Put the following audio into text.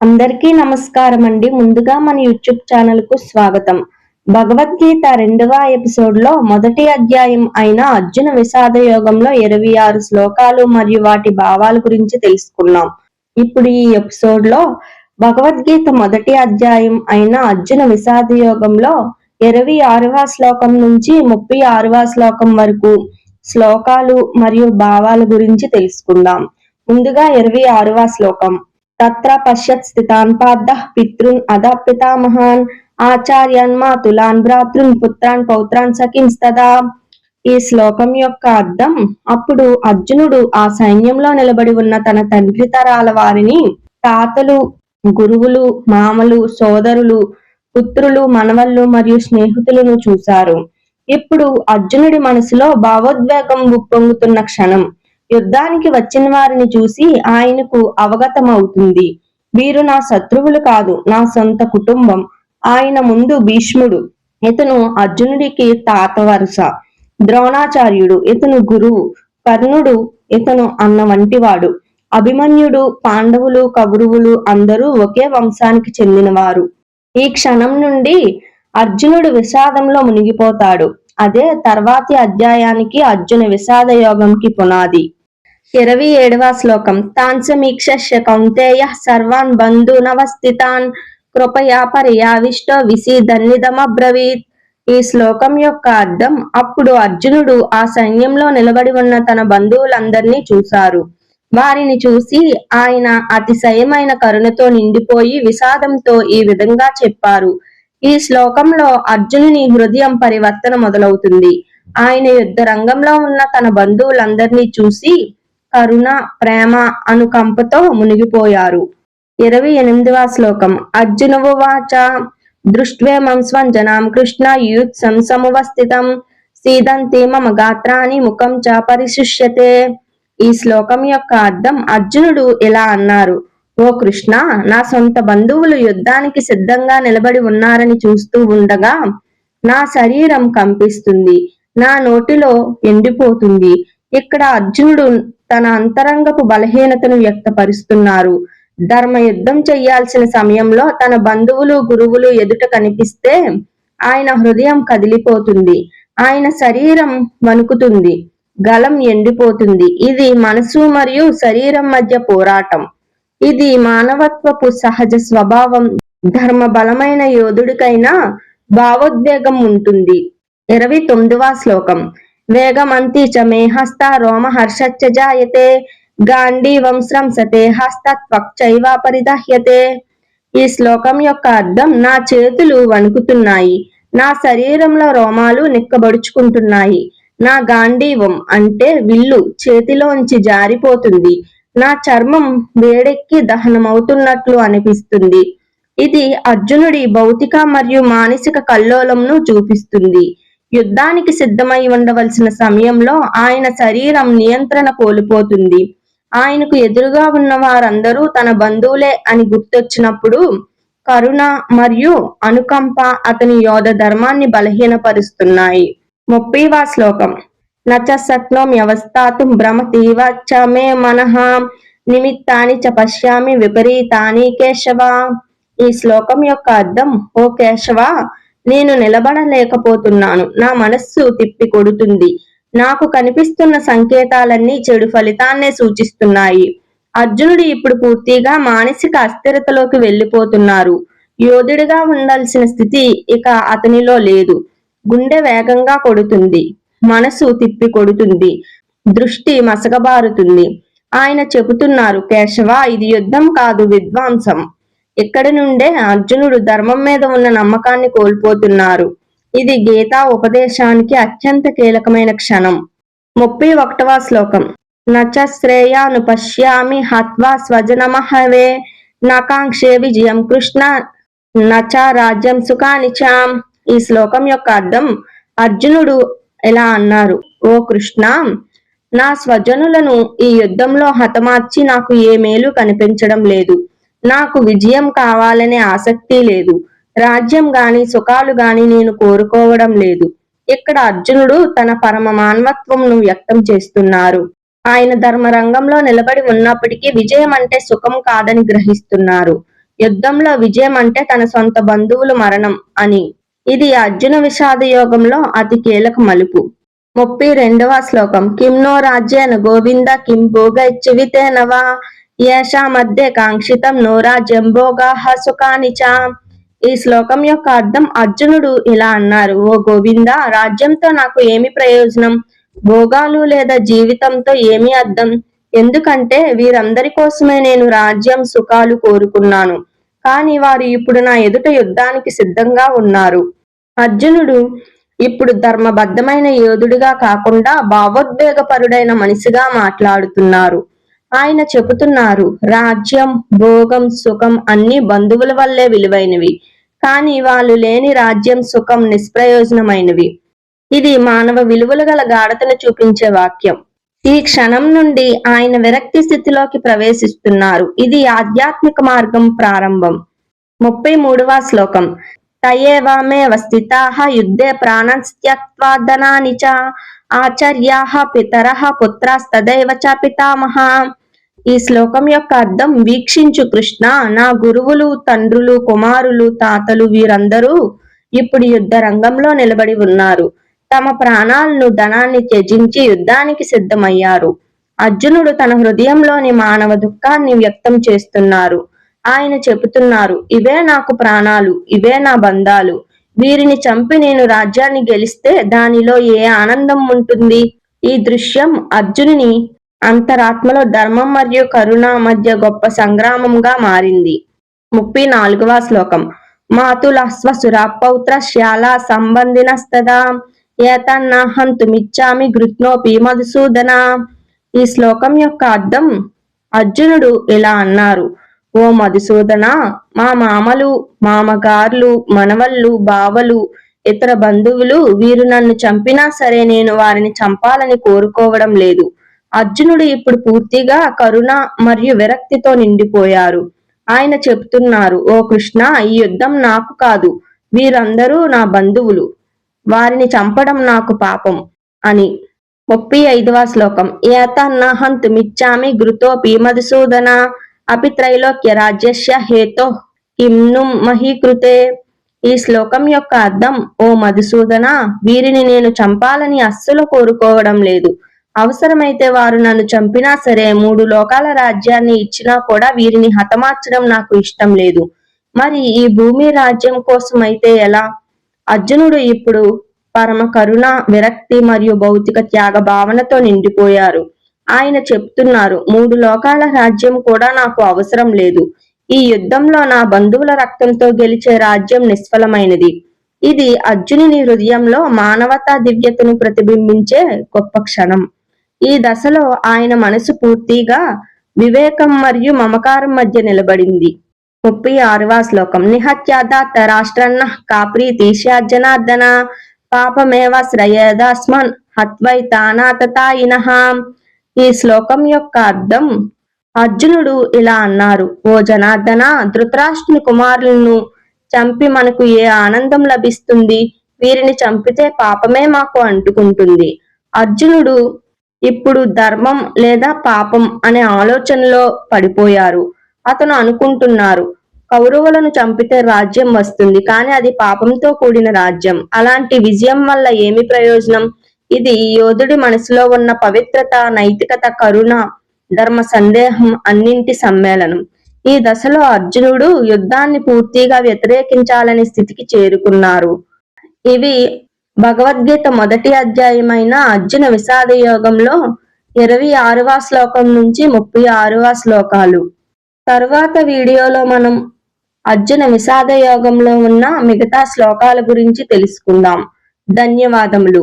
అందరికీ నమస్కారం అండి ముందుగా మన యూట్యూబ్ ఛానల్కు స్వాగతం. భగవద్గీత రెండవ ఎపిసోడ్లో మొదటి అధ్యాయం అయిన అర్జున విషాద యోగంలో ఇరవై ఆరు శ్లోకాలు మరియు వాటి భావాల గురించి తెలుసుకున్నాం. ఇప్పుడు ఈ ఎపిసోడ్లో భగవద్గీత మొదటి అధ్యాయం అయిన అర్జున విషాద యోగంలో ఇరవై ఆరవ శ్లోకం నుంచి ముప్పై ఆరవ శ్లోకం వరకు శ్లోకాలు మరియు భావాల గురించి తెలుసుకుందాం. ముందుగా ఇరవై ఆరవ శ్లోకం. తత్ర పశ్యత్ స్థితాన్ పార్థ పితృన్ అద పితామహాన్. ఆచార్యాన్ మాతులాన్ భ్రాతృన్ పుత్రాన్ పౌత్రాన్ సఖిన్స్తదా ఈ శ్లోకం యొక్క అర్థం అప్పుడు అర్జునుడు ఆ సైన్యంలో నిలబడి ఉన్న తన తండ్రి తరాల వారిని తాతలు గురువులు మామలు సోదరులు పుత్రులు మనవళ్ళు మరియు స్నేహితులను చూశారు. ఇప్పుడు అర్జునుడి మనసులో భావోద్వేగం ఉప్పొంగుతున్న క్షణం. యుద్ధానికి వచ్చిన వారిని చూసి ఆయనకు అవగతమవుతుంది. వీరు నా శత్రువులు కాదు నా సొంత కుటుంబం. ఆయన ముందు భీష్ముడు ఇతను అర్జునుడికి తాత వరుస. ద్రోణాచార్యుడు ఇతను గురువు. కర్ణుడు ఇతను అన్న వంటివాడు. అభిమన్యుడు పాండవులు కౌరవులు అందరూ ఒకే వంశానికి చెందినవారు. ఈ క్షణం నుండి అర్జునుడు విషాదంలో మునిగిపోతాడు. అదే తర్వాతి అధ్యాయానికి అర్జున విషాద యోగంకి పునాది. ఇరవై ఏడవ శ్లోకం. తాన్ సమీక్ష కౌంతేయ సర్వాన్ బంధునవస్థితాన్. కృపయా పర్యావిష్టో విసిధన్నిదమబ్రవీత్ ఈ శ్లోకం యొక్క అర్థం అప్పుడు అర్జునుడు ఆ సైన్యంలో నిలబడి ఉన్న తన బంధువులందరినీ చూశారు. వారిని చూసి ఆయన అతిశయమైన కరుణతో నిండిపోయి విషాదంతో ఈ విధంగా చెప్పారు. ఈ శ్లోకంలో అర్జునుని హృదయం పరివర్తన మొదలవుతుంది. ఆయన యుద్ధ రంగంలో ఉన్న తన బంధువులందరినీ చూసి కరుణ ప్రేమ అనుకంపతో మునిగిపోయారు. ఇరవై ఎనిమిదవ శ్లోకం. అర్జునవాచ దృష్ట్వేమం స్వంజనాం కృష్ణ యూత్ సంసమువస్థితం సీదంతి మమ గాత్రాన్ని ముఖం చ పరిశుష్యతే. ఈ శ్లోకం యొక్క అర్థం అర్జునుడు ఇలా అన్నారు. ఓ కృష్ణ నా సొంత బంధువులు యుద్ధానికి సిద్ధంగా నిలబడి ఉన్నారని చూస్తూ ఉండగా నా శరీరం కంపిస్తుంది. నా నోటిలో ఎండిపోతుంది. ఇక్కడ అర్జునుడు తన అంతరంగపు బలహీనతను వ్యక్తపరుస్తున్నారు. ధర్మ యుద్ధం చెయ్యాల్సిన సమయంలో తన బంధువులు గురువులు ఎదుట కనిపిస్తే ఆయన హృదయం కదిలిపోతుంది. ఆయన శరీరం వణుకుతుంది. గలం ఎండిపోతుంది. ఇది మనసు మరియు శరీరం మధ్య పోరాటం. ఇది మానవత్వపు సహజ స్వభావం. ధర్మ బలమైన యోధుడికైనా భావోద్వేగం ఉంటుంది. ఇరవై తొమ్మిదవ శ్లోకం. వేగమంతి చ మే హస్త రోమహర్షచ్చ జాయతే గాంధీవం స్రంసతే హస్తత్వక్చైవ పరిదహ్యతే. ఈ శ్లోకం యొక్క అర్థం నా చేతులు వణుకుతున్నాయి నా శరీరంలో రోమాలు నిక్కబడుచుకుంటున్నాయి. నా గాంధీవం అంటే విల్లు చేతిలోంచి జారిపోతుంది నా చర్మం వేడెక్కి దహనమవుతున్నట్లు అనిపిస్తుంది. ఇది అర్జునుడి భౌతిక మరియు మానసిక కల్లోలంను చూపిస్తుంది. యుద్ధానికి సిద్ధమై ఉండవలసిన సమయంలో ఆయన శరీరం నియంత్రణ కోల్పోతుంది. ఆయనకు ఎదురుగా ఉన్న వారందరూ తన బంధువులే అని గుర్తొచ్చినప్పుడు కరుణ మరియు అనుకంప అతని యోధ ధర్మాన్ని బలహీనపరుస్తున్నాయి. ముప్పైవ శ్లోకం. నచ సత్నం వ్యవస్థాతు భ్రమతీవ చ మే మనః నిమిత్తాని చ పశ్యామి విపరీతాని కేశవ. ఈ శ్లోకం యొక్క అర్థం ఓ కేశవ నేను నిలబడలేకపోతున్నాను. నా మనస్సు తిప్పి కొడుతుంది. నాకు కనిపిస్తున్న సంకేతాలన్నీ చెడు ఫలితాన్నే సూచిస్తున్నాయి. అర్జునుడు ఇప్పుడు పూర్తిగా మానసిక అస్థిరతలోకి వెళ్ళిపోతున్నారు. యోధుడిగా ఉండాల్సిన స్థితి ఇక అతనిలో లేదు. గుండె వేగంగా కొడుతుంది. మనసు తిప్పి కొడుతుంది. దృష్టి మసగబారుతుంది ఆయన చెబుతున్నారు కేశవ ఇది యుద్ధం కాదు విద్వాంసం ఇక్కడి నుండే అర్జునుడు ధర్మం మీద ఉన్న నమ్మకాన్ని కోల్పోతున్నారు. ఇది గీతా ఉపదేశానికి అత్యంత కీలకమైన క్షణం. ముప్పై ఒకటవ శ్లోకం. నచ శ్రేయాను పశ్యామి హత్వా స్వజనమహవే. నాకాంక్షే విజయం కృష్ణ. నచ రాజ్యం సుఖానిచాం ఈ శ్లోకం యొక్క అర్థం అర్జునుడు ఎలా అన్నారు? ఓ కృష్ణ నా స్వజనులను ఈ యుద్ధంలో హతమార్చి నాకు ఏ మేలు కనిపించడం లేదు. నాకు విజయం కావాలనే ఆసక్తి లేదు. రాజ్యం గాని సుఖాలు గాని నేను కోరుకోవడం లేదు. ఇక్కడ అర్జునుడు తన పరమ మానవత్వంను వ్యక్తం చేస్తున్నారు? ఆయన ధర్మ రంగంలో నిలబడి ఉన్నప్పటికీ విజయం అంటే సుఖం కాదని గ్రహిస్తున్నారు. యుద్ధంలో విజయం అంటే తన సొంత బంధువులు మరణం అని. ఇది అర్జున విషాద యోగంలో అతి కీలక మలుపు. ముప్పై రెండవ శ్లోకం. కిం నో రాజ్యేన గోవింద కిం భోగ నవా ఏషా మధ్య కాంక్షితం నోరా రాజ్యం సుఖాని చ. ఈ శ్లోకం యొక్క అర్థం అర్జునుడు ఇలా అన్నారు ఓ గోవింద రాజ్యంతో నాకు ఏమి ప్రయోజనం? భోగాలు లేదా జీవితంతో ఏమి అర్థం? ఎందుకంటే వీరందరి కోసమే నేను రాజ్యం సుఖాలు కోరుకున్నాను. కానీ వారు ఇప్పుడు నా ఎదుట యుద్ధానికి సిద్ధంగా ఉన్నారు. అర్జునుడు ఇప్పుడు ధర్మబద్ధమైన యోధుడిగా కాకుండా భావోద్వేగపరుడైన మనిషిగా మాట్లాడుతున్నారు. ఆయన చెబుతున్నారు రాజ్యం భోగం సుఖం అన్ని బంధువుల వల్లే విలువైనవి. కానీ వాళ్ళు లేని రాజ్యం సుఖం నిష్ప్రయోజనమైనవి. ఇది మానవ విలువలు గల గాఢతను చూపించే వాక్యం. ఈ క్షణం నుండి ఆయన విరక్తి స్థితిలోకి ప్రవేశిస్తున్నారు. ఇది ఆధ్యాత్మిక మార్గం ప్రారంభం. ముప్పై మూడవ శ్లోకం. తయేవామే స్థితాః యుద్ధే ప్రాణస్త్యక్త్వా చ ఆచార్యాః పితరః పుత్రాస్తదైవ చ పితామహ. ఈ శ్లోకం యొక్క అర్థం వీక్షించు కృష్ణ నా గురువులు తండ్రులు కుమారులు తాతలు వీరందరూ ఇప్పుడు యుద్ధ రంగంలో నిలబడి ఉన్నారు. తమ ప్రాణాలను ధనాన్ని త్యజించి యుద్ధానికి సిద్ధమయ్యారు. అర్జునుడు తన హృదయంలోని మానవ దుఃఖాన్ని వ్యక్తం చేస్తున్నారు. ఆయన చెబుతున్నారు ఇవే నాకు ప్రాణాలు ఇవే నా బంధాలు. వీరిని చంపి నేను రాజ్యాన్ని గెలిస్తే దానిలో ఏ ఆనందం ఉంటుంది? ఈ దృశ్యం అర్జునుని అంతరాత్మలో ధర్మం మరియు కరుణ మధ్య గొప్ప సంగ్రామంగా మారింది. ముప్పై నాలుగవ శ్లోకం. మాతుల స్వసురాపౌత్ర శ్యాల సంబంధినస్తదా. ఏతన్నాహంతుమిచ్చామి గృత్నోపి మధుసూదన. ఈ శ్లోకం యొక్క అర్థం అర్జునుడు ఇలా అన్నారు. ఓ మధుసూదన మా మామలు మామగారులు మనవళ్ళు బావలు ఇతర బంధువులు వీరు నన్ను చంపినా సరే నేను వారిని చంపాలని కోరుకోవడం లేదు. అర్జునుడు ఇప్పుడు పూర్తిగా కరుణ మరియు విరక్తితో నిండిపోయారు. ఆయన చెప్తున్నారు ఓ కృష్ణ ఈ యుద్ధం నాకు కాదు వీరందరూ నా బంధువులు. వారిని చంపడం నాకు పాపం అని. ముప్పై ఐదవ శ్లోకం. ఏతన్నహంతుమిచ్చామి గృతో మధుసూదన అపి త్రైలోక్య రాజ్యస్య హేతో కిమ్ను మహీకృతే. ఈ శ్లోకం యొక్క అర్థం ఓ మధుసూదన వీరిని నేను చంపాలని అస్సలు కోరుకోవడం లేదు. అవసరమైతే వారు నన్ను చంపినా సరే మూడు లోకాల రాజ్యాన్ని ఇచ్చినా కూడా వీరిని హతమార్చడం నాకు ఇష్టం లేదు. మరి ఈ భూమి రాజ్యం కోసం అయితే ఎలా? అర్జునుడు ఇప్పుడు పరమ కరుణ విరక్తి మరియు భౌతిక త్యాగ భావనతో నిండిపోయారు. ఆయన చెప్తున్నారు మూడు లోకాల రాజ్యం కూడా నాకు అవసరం లేదు. ఈ యుద్ధంలో నా బంధువుల రక్తంతో గెలిచే రాజ్యం నిష్ఫలమైనది. ఇది అర్జునుని హృదయంలో మానవతా దివ్యతను ప్రతిబింబించే గొప్ప క్షణం. ఈ దశలో ఆయన మనసు పూర్తిగా వివేకం మరియు మమకారం మధ్య నిలబడింది. ముప్పై ఆరవ శ్లోకం. నిహత్యాదాత రాష్ట్రన్న కాప్రీతి జనార్దన పాపమేవ శ్రయదాస్మన్ హత్వై తానాతతాయినః ఈ శ్లోకం యొక్క అర్థం అర్జునుడు ఇలా అన్నారు. ఓ జనార్దన ధృతరాష్ట్రుని కుమారులను చంపి మనకు ఏ ఆనందం లభిస్తుంది? వీరిని చంపితే పాపమే మాకు అంటుకుంటుంది. అర్జునుడు ఇప్పుడు ధర్మం లేదా పాపం అనే ఆలోచనలో పడిపోయారు. అతను అనుకుంటున్నారు కౌరవులను చంపితే రాజ్యం వస్తుంది కానీ అది పాపంతో కూడిన రాజ్యం. అలాంటి విజయం వల్ల ఏమి ప్రయోజనం? ఇది యోధుడి మనసులో ఉన్న పవిత్రత నైతికత కరుణ ధర్మ సందేహం అన్నింటి సమ్మేళనం. ఈ దశలో అర్జునుడు యుద్ధాన్ని పూర్తిగా వ్యతిరేకించాలనే స్థితికి చేరుకున్నారు. ఇవి భగవద్గీత మొదటి అధ్యాయమైన అర్జున విషాద యోగంలో ఇరవై ఆరవ శ్లోకం నుంచి ముప్పై ఆరవ శ్లోకాలు. తరువాత వీడియోలో మనం అర్జున విషాద యోగంలో ఉన్న మిగతా శ్లోకాల గురించి తెలుసుకుందాం. ధన్యవాదములు.